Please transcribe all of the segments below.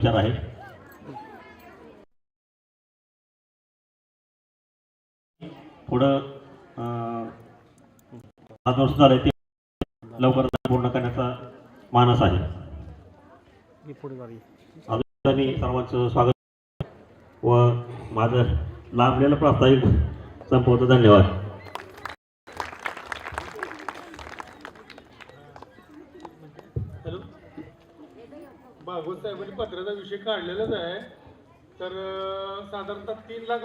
विचार आहे पुढं पाच वर्ष झाले ते लवकर पूर्ण करण्याचा मानस आहे. अजून सर्वांचं स्वागत. व माझं लांबलेलं प्रास्ताविक संपवतो. धन्यवाद. भागवत साहेबांनी पत्राचा विषय काढलेलाच आहे. तर साधारणतः तीन लाख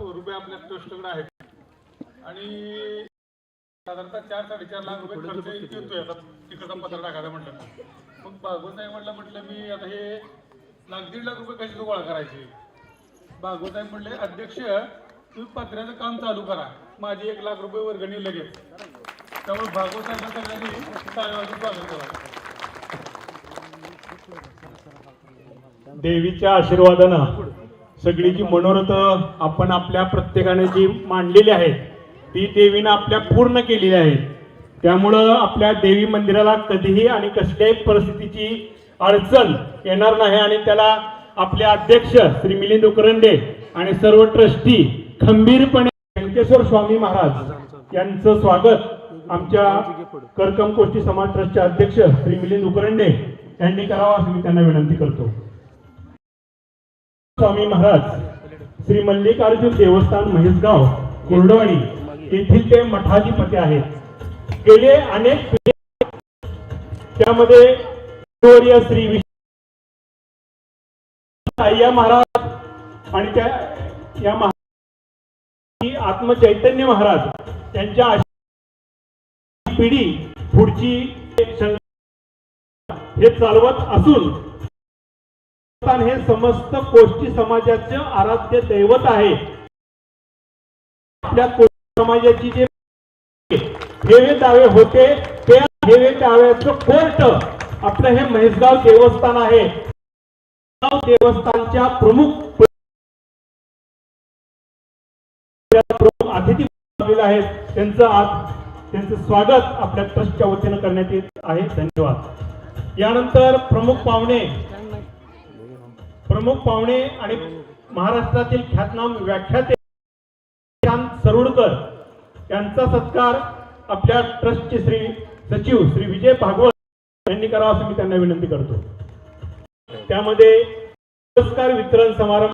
रुपये आपल्या ट्रस्टकडे आहेत. आणि साधारणतः चार साडेचार लाख रुपये खर्च येतोय. आता तिकडचा पत्र टाकायचा म्हटलं. मग भागवत साहेबांना म्हटलं मी आता हे लाख दीड लाख रुपये कसे गोळा करायचे? भागवत साहेब म्हटले अध्यक्ष तुम्ही पत्र्याचं काम चालू करा. माझी एक लाख रुपये वर्गणी लगेच. त्यामुळे भागवत साहेबांना सगळ्यांनी स्वागत करा. देवीच्या आशीर्वादानं सगळी जी मनोरथ आपण आपल्या प्रत्येकाने जी मांडलेली आहेत ती देवीनं आपल्या पूर्ण केलेली आहेत त्यामुळं आपल्या देवी मंदिराला कधीही आणि कसल्याही परिस्थितीची अडचण येणार नाही आणि त्याला आपले अध्यक्ष श्री मिलिंद उकरंडे आणि सर्व ट्रस्टी खंबीरपणे व्यंकेश्वर स्वामी महाराज यांचं स्वागत आमच्या करकम कोष्टी समाज ट्रस्टचे अध्यक्ष श्री मिलिंद उकरंडे यांनी करावं असं मी त्यांना विनंती करतो. स्वामी महाराज श्री मल्लिकार्जुन देवस्थान महेशगाव कोरडवाडी येथील ते मठाधिपती आहेत. गेले अनेक त्यामध्ये श्री विष्णू महाराज आणि त्या या महाराज आत्मचैतन्य महाराज त्यांच्या पिढी पुढची हे चालवत असून हे समस्त कोष्टी समाजाचे आराध्य दैवत आहे. आपल्या समाजाची जे हेवे दावे होते त्या हेवे दाव्याचं कोर्ट आपलं हे म्हैसगाव देवस्थान आहे. देवस्थानच्या प्रमुख प्रमुख अतिथी आहेत. त्यांचं आज त्यांचं स्वागत आपल्या ट्रस्टच्या वतीनं करण्यात येत आहे. धन्यवाद. यानंतर प्रमुख पाहुणे प्रमुख पाहुणे आणि महाराष्ट्रातील ख्यातनाम व्याख्याते सरुडकर यांचा सत्कार आपल्या ट्रस्टचे श्री सचिव श्री विजय भागवत यांनी करावा असं मी त्यांना विनंती करतो. त्यामध्ये पुरस्कार वितरण समारंभ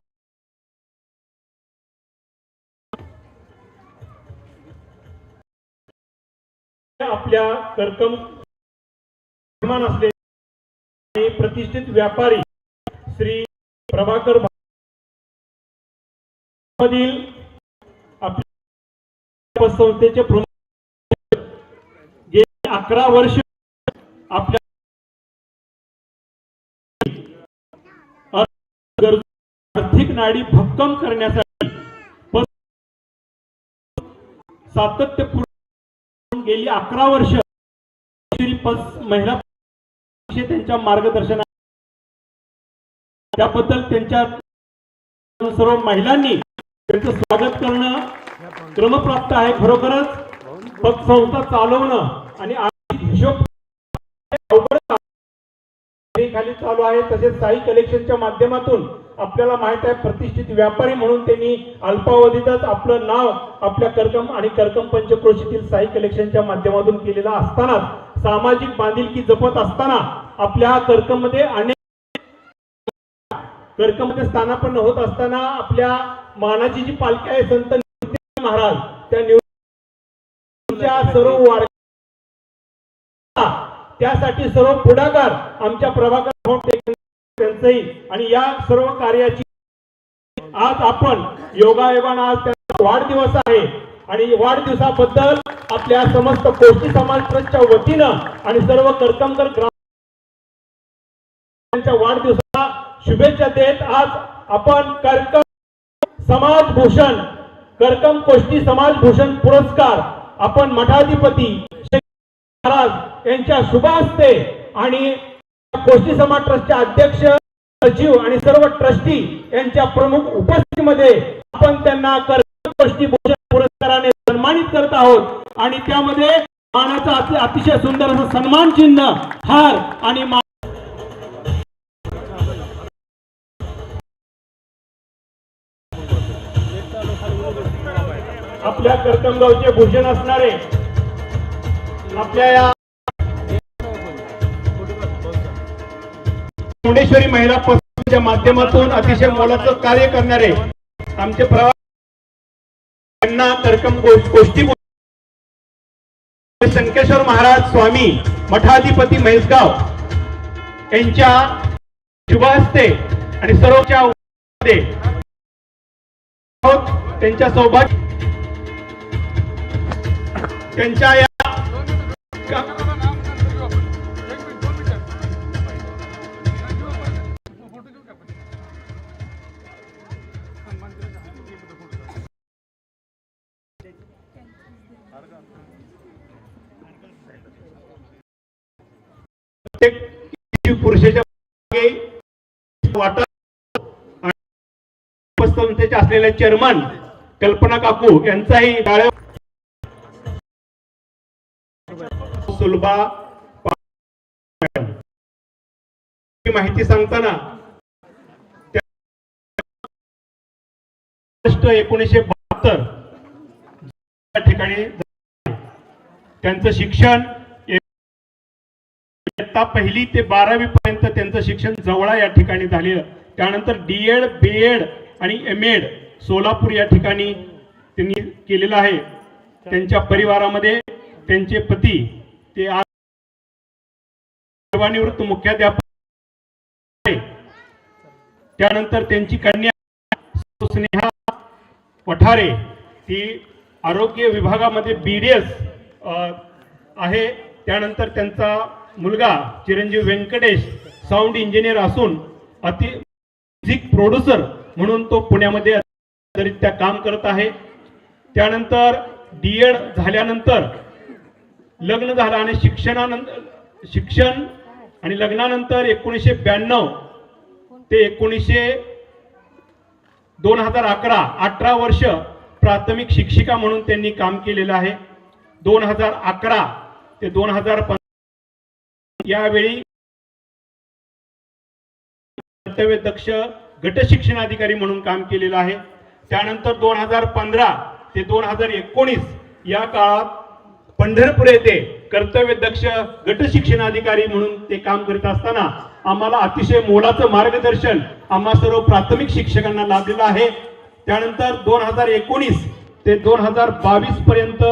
आपल्या कर्कम असलेले प्रतिष्ठित व्यापारी श्री प्रभाकर मधील आपल्या संस्थेचे प्रमुख गेली अकरा वर्ष आपल्या आर्थिक नाडी भक्कम करण्यासाठी सातत्यपूर्ण गेली अकरा वर्ष. महिला त्यांच्या मार्गदर्शना त्याबद्दल त्यांच्या सर्व महिलांनी त्यांचं स्वागत करणं क्रमप्राप्त आहे. खरोखरच पतसंस्था चालवणं आणि आर्थिक हिशोब खाली चालू आहे. तसेच साई कलेक्शनच्या माध्यमातून आपल्याला माहीत आहे प्रतिष्ठित व्यापारी म्हणून त्यांनी अल्पावधीतच आपलं नाव आपल्या करकम आणि करकम पंचक्रोशीतील साई कलेक्शनच्या माध्यमातून केलेलं असतानाच सामाजिक बांधिलकी जपत असताना आपल्या कर्कममध्ये अनेक कर्कमध्ये स्थानापन्न होत असताना आपल्या मानाची जी पालखी आहे संत महाराज त्या निवडणुकीच्या सर्व वार त्यासाठी सर्व पुढाकार आमच्या प्रभाकर फाउंडेशन त्यांचंही आणि या सर्व कार्याची आज आपण योगायोगानं आज त्यांचा वाढदिवस आहे. आणि वाढदिवसाबद्दल आपल्या समस्त कोष्टी समाज ट्रस्टच्या वतीनं आणि सर्व करकमकर ग्राम त्यांच्या वाढदिवसाला शुभेच्छा देत आज आपण कर्कम समाज भूषण करकम कोष्टी समाज भूषण पुरस्कार आपण मठाधिपती महाराज यांच्या शुभ हस्ते आणि कोष्टी समाज ट्रस्टचे अध्यक्ष सचिव आणि सर्व ट्रस्टी यांच्या प्रमुख उपस्थितीमध्ये आपण त्यांना कर्कम कोष्टी भूषण पुरस्काराने सन्मानित करत आहोत. आणि त्यामध्ये मानाचा अतिशय सुंदर असं सन्मान चिन्ह हार आणि आपल्या कर्तमगावचे भूषण असणारे आपल्या या मुंडेश्वरी महिला पक्षाच्या माध्यमातून अतिशय मोलाचं कार्य करणारे आमचे प्रवास त्यांना तर्कम गोष्टी संकेश्वर महाराज स्वामी मठाधिपती म्हैसगाव यांच्या शुभ हस्ते आणि सर्वच्या त्यांच्या सौभाग्य त्यांच्या या पुरुषाच्या असलेले चेअरमन कल्पना काकू यांचाही टाळ्या माहिती सांगताना एकोणीसशे बहात्तर ठिकाणी त्यांचं शिक्षण पहिली ते बारावी पर्यंत त्यांचं शिक्षण जवळा या ठिकाणी झालेलं. त्यानंतर डी एड बी एड आणि एम एड सोलापूर या ठिकाणी त्यांनी केलेलं आहे. त्यांच्या परिवारामध्ये त्यांचे पती ते आज सेवानिवृत्त मुख्याध्यापक आहे. त्यानंतर त्यांची कन्या स्नेहा पठारे ती आरोग्य विभागामध्ये बी डी एस आहे त्यानंतर त्यांचा मुलगा चिरंजीव व्यंकटेश साऊंड इंजिनियर असून अति म्युझिक प्रोड्युसर म्हणून तो पुण्यामध्ये काम करत आहे त्यानंतर डी एड झाल्यानंतर लग्न झालं आणि शिक्षणानंतर शिक्षण आणि लग्नानंतर एकोणीसशे ब्याण्णव ते एकोणीसशे दोन हजार अकरा अठरा वर्ष प्राथमिक शिक्षिका म्हणून त्यांनी काम केलेलं आहे. दोन हजार अकरा ते दोन हजार यावेळी कर्तव्य दक्ष गट शिक्षणाधिकारी म्हणून काम केलेलं आहे. त्यानंतर दोन हजार पंधरा ते दोन हजार एकोणीस या काळात पंढरपूर येथे कर्तव्य दक्ष गट शिक्षणाधिकारी म्हणून ते काम करीत असताना आम्हाला अतिशय मोलाचं मार्गदर्शन आम्हा सर्व प्राथमिक शिक्षकांना लाभलेलं आहे. त्यानंतर दोन हजार एकोणीस ते दोन हजार बावीस पर्यंत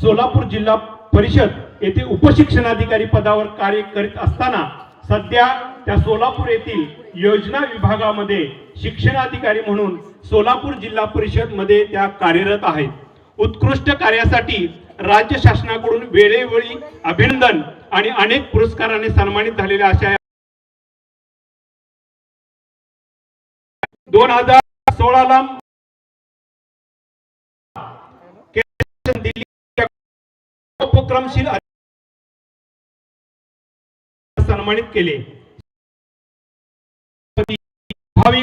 सोलापूर जिल्हा परिषद येथे उपशिक्षणाधिकारी पदावर कार्य करीत असताना सध्या त्या सोलापूर येथील योजना विभागामध्ये शिक्षणाधिकारी म्हणून सोलापूर जिल्हा परिषदमध्ये त्या कार्यरत आहेत. उत्कृष्ट कार्यासाठी राज्य शासनाकडून वेळेवेळी अभिनंदन आणि अनेक पुरस्काराने सन्मानित झालेल्या अशा दोन हजार सोळाला दिल्ली उपक्रमशील सन्मानित केले. भावी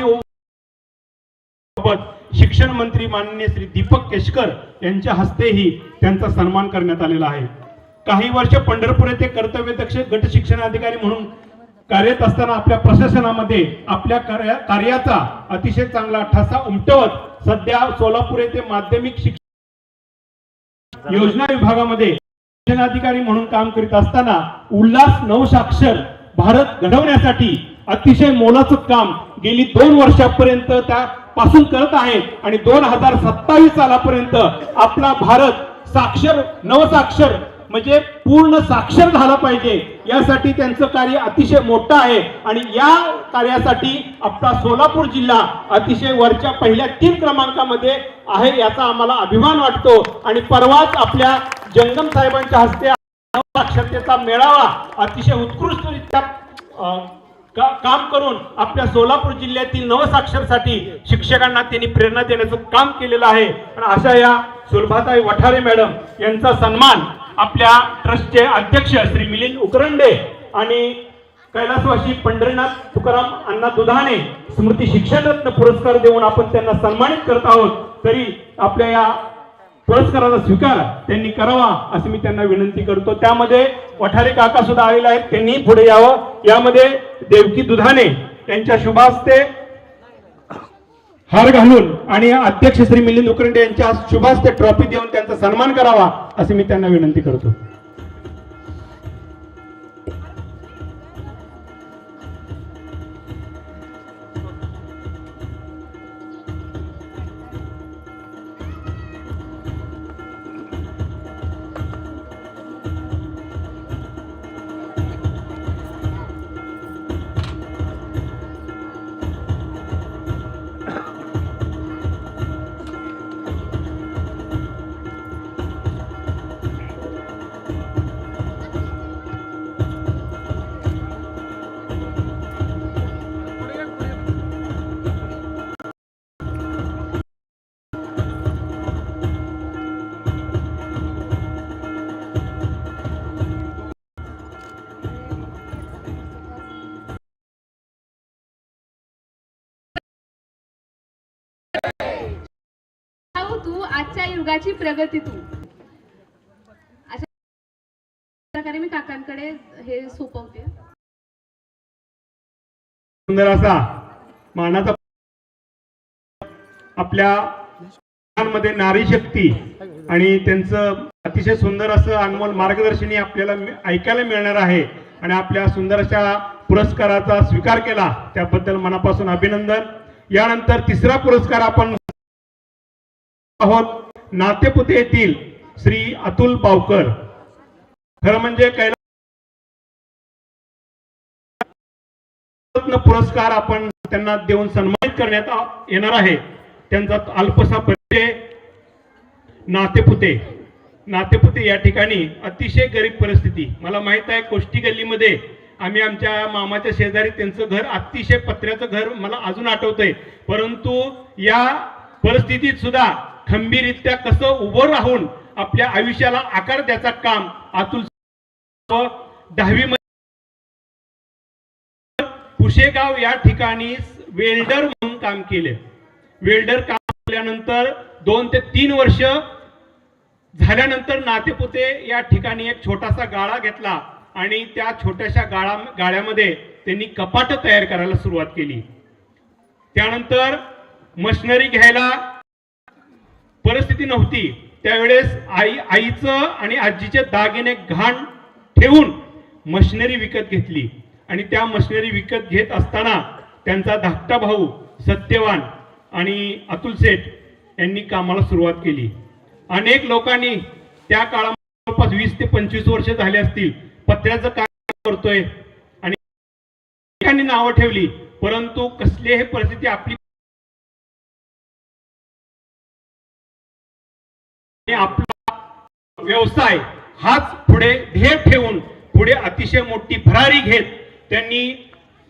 शिक्षण मंत्री माननीय श्री दीपक केशकर यांच्या हस्तेही त्यांचा सन्मान करण्यात आलेला आहे. काही वर्ष पंढरपूर येथे कर्तव्य दक्ष गट शिक्षणाधिकारी म्हणून कार्यरत असताना आपल्या प्रशासनामध्ये आपल्या कार्या- कार्याचा अतिशय चांगला ठसा उमटवत सध्या सोलापूर येथे माध्यमिक शिक्षण योजना विभागामध्ये शिक्षणाधिकारी म्हणून काम करीत असताना उल्हास नवसाक्षर भारत घडवण्यासाठी अतिशय मोलाचं काम गेली दोन वर्षापर्यंत त्या पासून करत आहे. आणि दोन हजार सत्तावीस सालापर्यंत आपला भारत साक्षर नवसाक्षर म्हणजे पूर्ण साक्षर झाला पाहिजे. यासाठी त्यांचं कार्य अतिशय मोठं आहे. आणि या कार्यासाठी आपला सोलापूर जिल्हा अतिशय वरच्या पहिल्या तीन क्रमांकामध्ये आहे याचा आम्हाला अभिमान वाटतो. आणि परवाच आपल्या जंगम साहेबांच्या हस्ते साक्षरतेचा मेळावा अतिशय उत्कृष्टरित्या अं, का- काम करून आपल्या सोलापूर जिल्ह्यातील नवसाक्षरसाठी शिक्षकांना त्यांनी प्रेरणा देण्याचं काम केलेलं आहे. आणि अशा या सुलभाताई वठारे मॅडम यांचा सन्मान आपल्या ट्रस्टचे अध्यक्ष श्री मिलिंद उकरंडे आणि कैलासवासी पंढरीनाथ तुकाराम अण्णा दुधाने स्मृती शिक्षणरत्न पुरस्कार देऊन आपण त्यांना सन्मानित करत आहोत. तरी आपल्या या पुरस्काराचा स्वीकार त्यांनी करावा असं मी त्यांना विनंती करतो. त्यामध्ये वठारे काका सुद्धा आलेले आहेत. त्यांनी पुढे यावं. यामध्ये देवकी दुधाने त्यांच्या शुभास्ते हार घालून आणि अध्यक्ष श्री मिलिंद उकरंडे यांच्या शुभास्ते ट्रॉफी देऊन त्यांचा सन्मान करावा असे मी त्यांना विनंती करतो. युगाची प्रगती तू. अशा प्रकारे मी काकांकडे हे सोपवते. सुंदर असा मानाचा आपल्या मध्ये नारी शक्ती आणि त्यांचं अतिशय सुंदर असं अनमोल मार्गदर्शनी आपल्याला ऐकायला मिळणार आहे आणि आपल्या सुंदर अशा पुरस्काराचा स्वीकार केला त्याबद्दल मनापासून अभिनंदन. यानंतर तिसरा पुरस्कार आपण आहोत नातेपुते येथील श्री अतुल बावकर. खरं म्हणजे कैलास रत्न पुरस्कार आपण त्यांना देऊन सन्मानित करण्यात येणार आहे. त्यांचा अल्पसा परिचय नातेपुते. नातेपुते या ठिकाणी अतिशय गरीब परिस्थिती. मला माहीत आहे कोष्टी गल्लीमध्ये आम्ही आमच्या मामाच्या शेजारी त्यांचं घर अतिशय पत्र्याचं घर मला अजून आठवतंय. परंतु या परिस्थितीत सुद्धा खंबीररित्या कसं उभं राहून आपल्या आयुष्याला आकार द्यायचा काम अतुल दहावी पुशेगाव या ठिकाणी वेल्डर म्हणून काम केले. वेल्डर काम केल्यानंतर दोन ते तीन वर्ष झाल्यानंतर नातेपुते या ठिकाणी एक छोटासा गाळा घेतला आणि त्या छोट्याशा गाळा गाळ्यामध्ये त्यांनी कपाट तयार करायला सुरुवात केली. त्यानंतर मशिनरी घ्यायला परिस्थिती नव्हती. त्यावेळेस आई आईचं आणि आजीचे दागिने घाण ठेवून मशिनरी विकत घेतली. आणि त्या मशिनरी विकत घेत असताना त्यांचा धाकटा भाऊ सत्यवान आणि अतुल सेठ यांनी कामाला सुरुवात केली. अनेक लोकांनी त्या काळामध्ये जवळपास वीस ते पंचवीस वर्ष झाले असतील. पत्र्याचं काम करतोय. आणि नावं ठेवली. परंतु कसली हे परिस्थिती आपली व्यवसाय हाच पुढे ध्येय ठेवून पुढे अतिशय मोठी भरारी घेत त्यांनी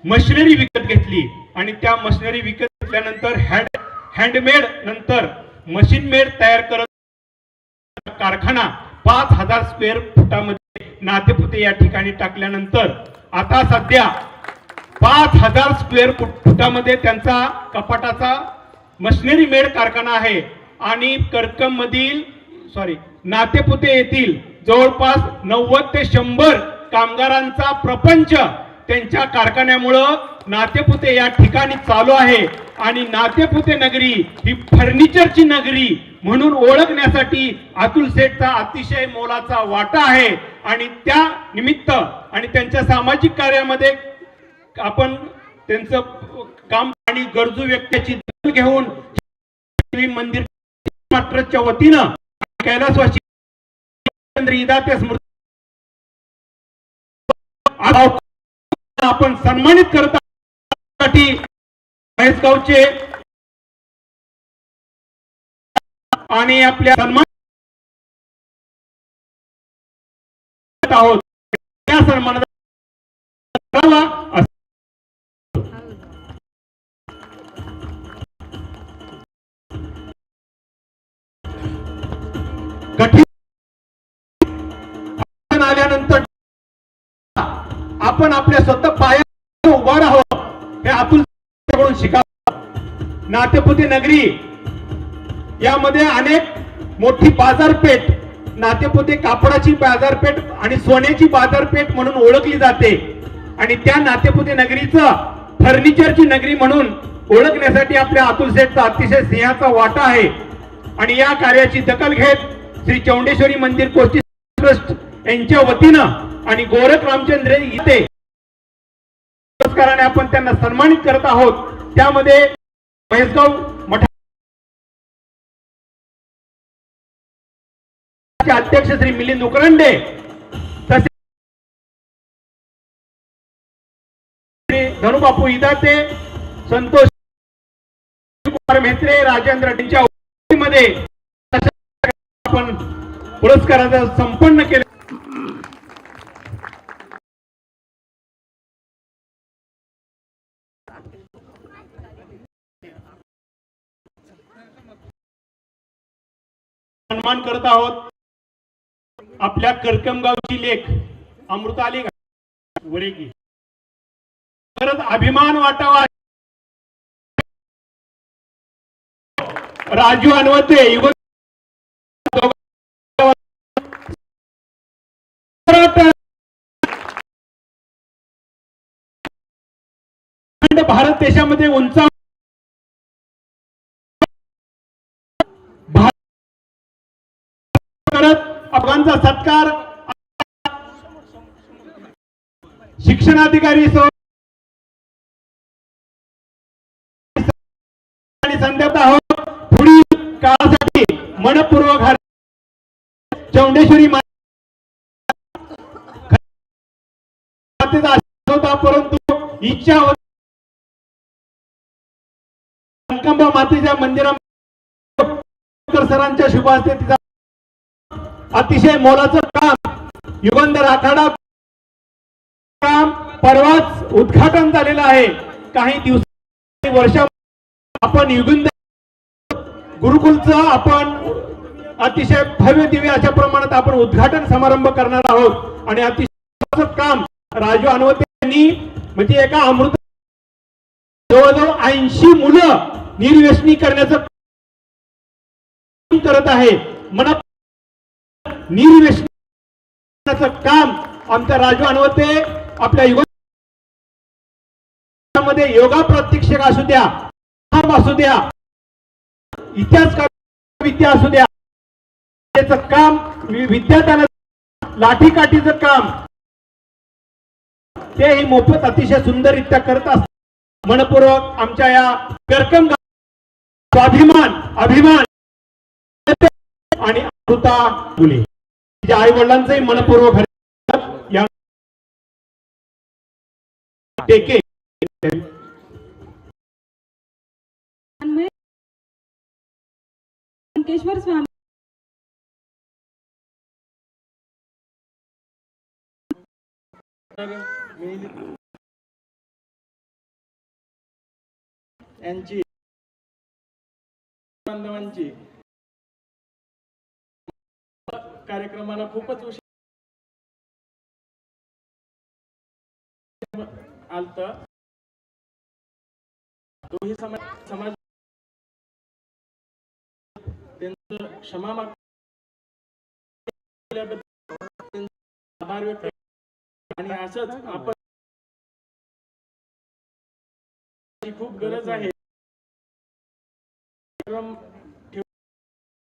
मशिनरी विकत घेतली. आणि त्या मशिनरी विकत घेतल्यानंतर हँड हँडमेड नंतर मशीन मेड तयार करत कारखाना पाच हजार स्क्वेअर फुटामध्ये नातेपुते या ठिकाणी टाकल्यानंतर आता सध्या पाच हजार स्क्वेअर फुट- फुटामध्ये त्यांचा कपाटाचा मशिनरी मेड कारखाना आहे. आणि कर्कम मधील सॉरी नातेपुते येथील जवळपास नव्वद ते शंभर कामगारांचा प्रपंच त्यांच्या कारखान्यामुळं नातेपुते या ठिकाणी चालू आहे. आणि नातेपुते नगरी ही फर्निचरची नगरी म्हणून ओळखण्यासाठी अतुल सेठचा अतिशय मोलाचा वाटा आहे. आणि त्या निमित्त आणि त्यांच्या सामाजिक कार्यामध्ये आपण त्यांचं काम आणि गरजू व्यक्तीची दखल घेऊन मंदिर मात्रच्या वतीनं कैलासवासी आपण सन्मानित करतासाठी म्हैसगावचे आणि आपल्या सन्मान आहोत. त्या सन्मानाचा आपण आपल्या स्वतः पाया उभा राहावं. हे अतुलकडून शिकावं. नातेपुते नगरी यामध्ये अनेक मोठी बाजारपेठ नातेपुते कापडाची बाजारपेठ आणि सोन्याची बाजारपेठ म्हणून ओळखली जाते. आणि त्या नातेपुते नगरीचं फर्निचरची नगरी म्हणून ओळखण्यासाठी आपल्या अतुल सेठचा अतिशय सिंहाचा वाटा आहे. आणि या कार्याची दखल घेत श्री चौंडेश्वरी मंदिर कोष्टी ट्रस्ट यांच्या वतीनं आणि गोरख रामचंद्र इथे पुरस्काराने आपण त्यांना सन्मानित करत आहोत. त्यामध्ये महेशगाव मठाचे अध्यक्ष श्री मिलिंद उकरंडे तसेच धनुबापू इदाते संतोष कुमार मेत्रे राजेंद्र यांच्या उपस्थितीमध्ये आपण पुरस्काराचं संपन्न केलं. सन्मान करत आहोत. आपल्या करकमगावची लेख अमृताली वरेगी. परत अभिमान वाटावा. राजू अनवते युवक भारत देशामध्ये उंचा आमचा सत्कार शिक्षणाधिकारी सह आणि आहोत. पुढील काळासाठी मनपूर्वक चौंडेश्वरी मा- होता परंतु इच्छा होती मातेच्या मंदिरा सरांच्या शुभ हस्ते तिचा अतिशय मोलाचं काम. युगंधर आखाडा काम परवाच उद्घाटन झालेलं आहे. काही दिवस वर्षा आपण युगंधर गुरुकुलचं आपण अतिशय भव्य दिव्य अशा प्रमाणात आपण उद्घाटन समारंभ करणार आहोत. आणि अतिशय काम राजू अनवते यांनी म्हणजे एका अमृत जवळजवळ ऐंशी मुलं निर्व्यसनी करण्याचं करत आहे. मनात निर्व्यसनाचं काम आमच्या राजवान होते आपल्या युगामध्ये योगा प्रात्यक्षिक असू द्या असू द्या इतिहास विद्या असू द्या त्याचं काम विद्यार्थ्यांना लाठीकाठीचं काम ते ही मोफत अतिशय सुंदररित्या करत असतात. मनपूर्वक आमच्या या करकम स्वाभिमान अभिमान आणि अमृता मुले. तिच्या आई वडिलांचंही मनपूर्वक टेके अंकेश्वर स्वामी तर मी यांची बांधवांची. कार्यक्रमाला खूपच उशीर आलत. दोन्ही समाज समाज त्यांचं क्षमा माग आभार व्यक्त आणि असंच आपण खूप गरज आहे.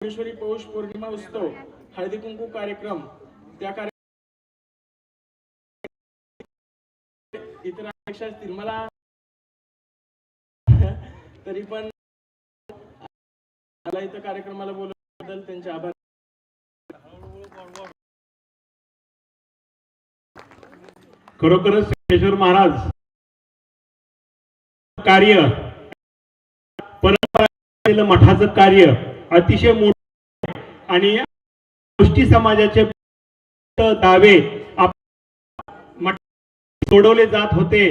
कार्यक्रम पौष पौर्णिमा उत्सव हळदी कुंकू कार्यक्रम त्या कार्य इतर अपेक्षा असतील. मला तरी पण मला इथं कार्यक्रमाला बोलवल्याबद्दल त्यांचे आभार. खरोखरच सिद्धेश्वर महाराज कार्य परंपरा मठाचं कार्य अतिशय मोठं आणि गोष्टी समाजाचे दावे सोडवले जात होते.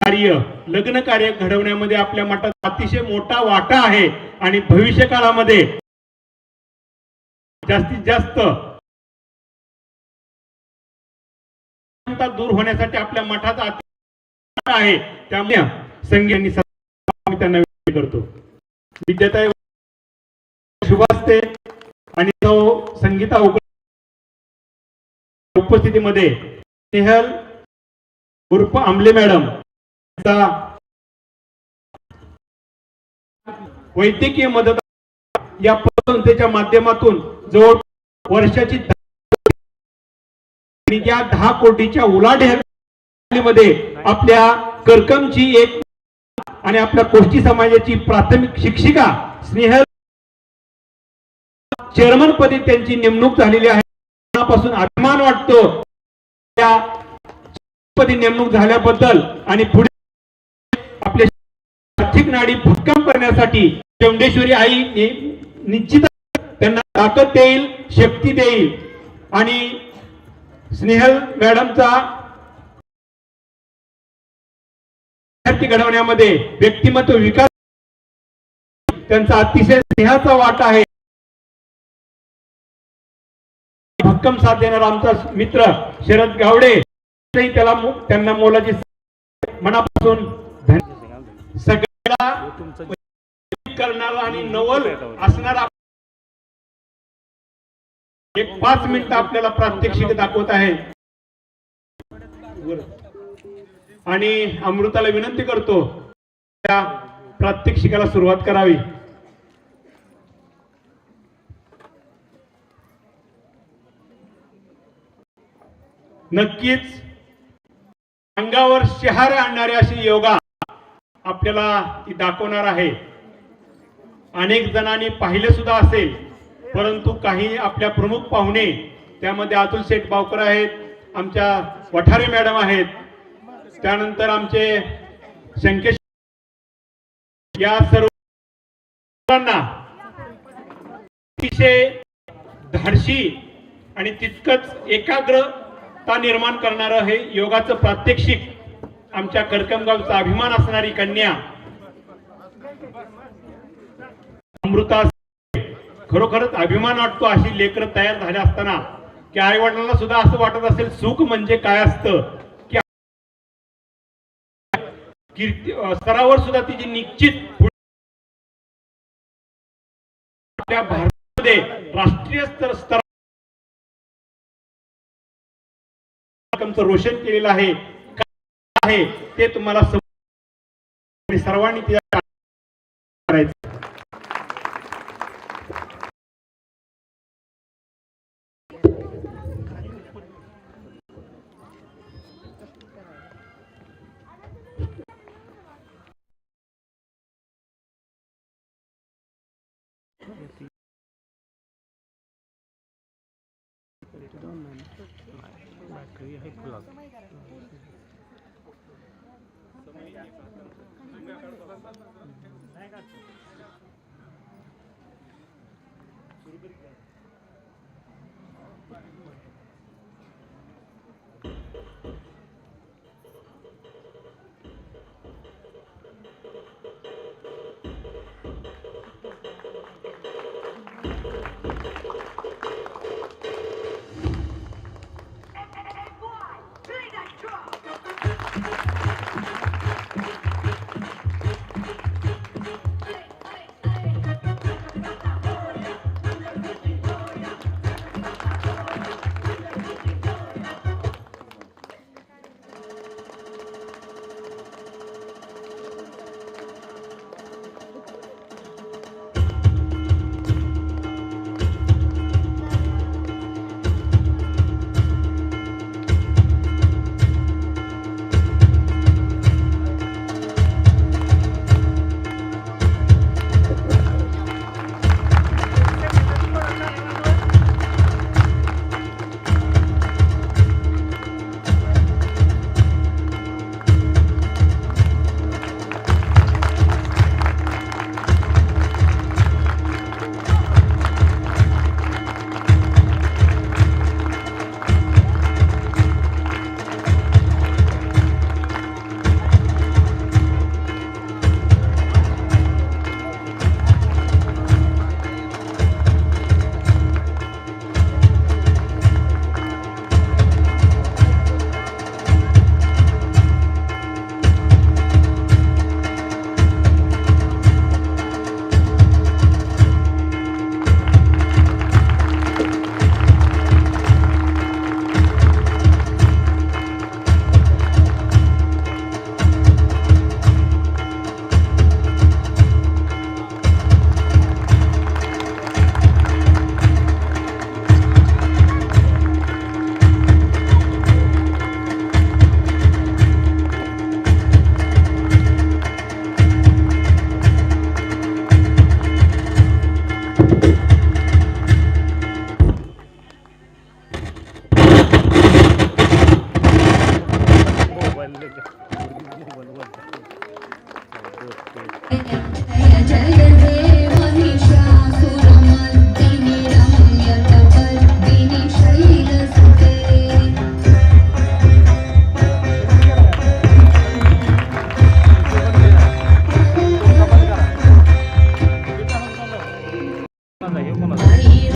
कार्य लग्न कार्य घडवण्यामध्ये आपल्या मठात अतिशय मोठा वाटा आहे आणि भविष्य काळामध्ये जास्तीत जास्त दूर होण्यासाठी आपल्या मठाचा अति आहे. त्यामुळे संघ यांनी करतो. विद्याताई शुभास्ते आणि तो संगीता उपस्थितीमध्ये नेहल उर्फ आमले मॅडम वैद्यकीय मदत या संस्थेच्या माध्यमातून जवळ वर्षाची या त्या दहा कोटीच्या उलाढ्या आपल्या करकमची एक आणि आपल्या कोष्टी समाजाची प्राथमिक शिक्षिका स्नेहल चेअरमन पदी त्यांची नेमणूक झालेली आहे. मनापासून अभिमान वाटतो. त्या पदी नेमणूक झाल्याबद्दल आणि पुढे आपले आर्थिक नाडी भक्कम करण्यासाठी चौंडेश्वरी आई निश्चित त्यांना ताकद देईल शक्ती देईल. आणि स्नेहल मॅडमचा विद्यार्थी घडवण्यामध्ये व्यक्तिमत्व विकास त्यांचा अतिशय स्नेहाचा वाटा आहे. भक्कम साथ देणारा आमचा मित्र शरद गावडे त्याला त्यांना मोलाची मनापासून सगळ्याला करणारा आणि नवल असणारा एक पाच मिनिट आपल्याला प्रात्यक्षिक दाखवत आहे. आणि अमृताला विनंती करतो त्या प्रात्यक्षिकाला सुरुवात करावी. नक्कीच अंगावर शहारे आणणारे अशी योगा आपल्याला ती दाखवणार आहे. अनेक जणांनी पाहिले सुद्धा असेल परंतु काही आपल्या प्रमुख पाहुणे त्यामध्ये अतुल शेठ बावकर आहेत आमच्या वठारे मॅडम आहेत. त्यानंतर आमचे शंकेश या सर्व अतिशय धाडशी आणि तितकंच एकाग्र एकाग्रता निर्माण करणारं हे योगाचं प्रात्यक्षिक आमच्या करकमगावचा अभिमान असणारी कन्या अमृता खरोखरच अभिमान वाटतो अशी लेकर तयार झाले असताना की आई वडिलांना सुद्धा असं वाटत असेल सुख म्हणजे काय असतं? की स्तरावर सुद्धा तिची निश्चित आपल्या भारतामध्ये राष्ट्रीय स्तर स्तर रोशन केलेलं आहे. आहे ते तुम्हाला आणि सर्वांनी तिला करायचं प्लेटेड ऑनलाईन बॅटरी